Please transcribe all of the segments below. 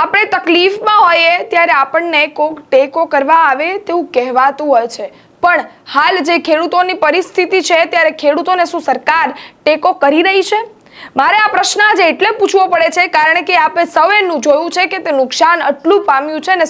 આપણે તકલીફમાં હોઈએ ત્યારે આપણને કોક ટેકો કરવા આવે તેવું કહેવાતું હોય છે. પણ હાલ જે ખેડૂતોની પરિસ્થિતિ છે, ત્યારે ખેડૂતોને શું સરકાર ટેકો કરી રહી છે? મારે આ પ્રશ્ન આજે એટલે પૂછવો પડે છે, કારણ કે આપણે સૌએ જોયું છે કે તે નુકસાન આટલું પામ્યું છે ને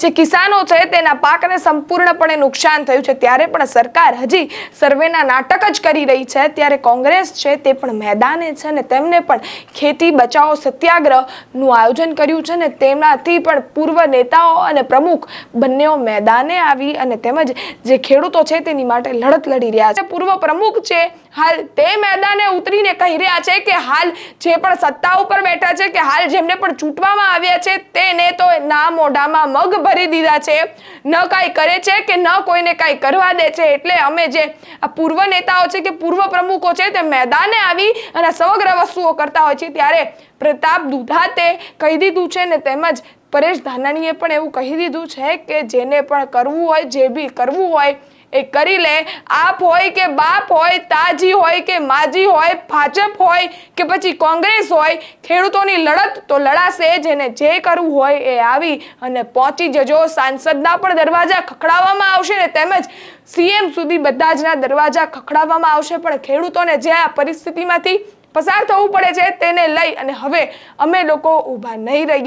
જે કિસાનો છે તેના પાકને સંપૂર્ણપણે નુકસાન થયું છે. ત્યારે પણ સરકાર હજી સર્વેના નાટક જ કરી રહી છે. ત્યારે કોંગ્રેસ છે તે પણ મેદાને છે ને તેમને પણ ખેતી બચાવો સત્યાગ્રહનું આયોજન કર્યું છે ને તેમનાથી પણ પૂર્વ નેતાઓ અને પ્રમુખ બંનેઓ મેદાને આવી અને તેમજ જે ખેડૂતો છે તેની માટે લડત લડી રહ્યા છે. પૂર્વ પ્રમુખ છે હાલ તે મેદાને ઉતરીને કહી રહ્યા છે કે હાલ જે પણ સત્તા ઉપર બેઠા છે કે હાલ જેમને પણ ચૂંટવામાં આવ્યા છે, તેને તો ના મોઢામાં મગ ભરી દીધા છે. ન કાંઈ કરે છે કે ન કોઈને કાંઈ કરવા દે છે. એટલે અમે જે આ પૂર્વ નેતાઓ છે કે પૂર્વ પ્રમુખો છે તે મેદાને આવી અને સમગ્ર વસ્તુઓ કરતા હોય છે. ત્યારે પ્રતાપ દુધાતે કહી દીધું છે ને તેમજ પરેશ ધાનાણીએ પણ એવું કહી દીધું છે કે જેને પણ કરવું હોય, જે બી કરવું હોય એ કરી લે. આપ હોય કે બાપ હોય, તાજી હોય કે માજી હોય, ભાજપ હોય કે પછી કોંગ્રેસ હોય, ખેડૂતોની લડત તો લડાશે જેને જે કરવું હોય એ આવી અને પહોંચી જજો. સાંસદના પણ દરવાજા ખખડાવવામાં આવશે ને તેમજ સીએમ સુધી બધા જના દરવાજા ખખડાવવામાં આવશે. પણ ખેડૂતોને જે આ પરિસ્થિતિમાંથી પસાર થવું પડે છે તેને લઈ અને હવે અમે લોકો ઊભા નહીં રહીએ.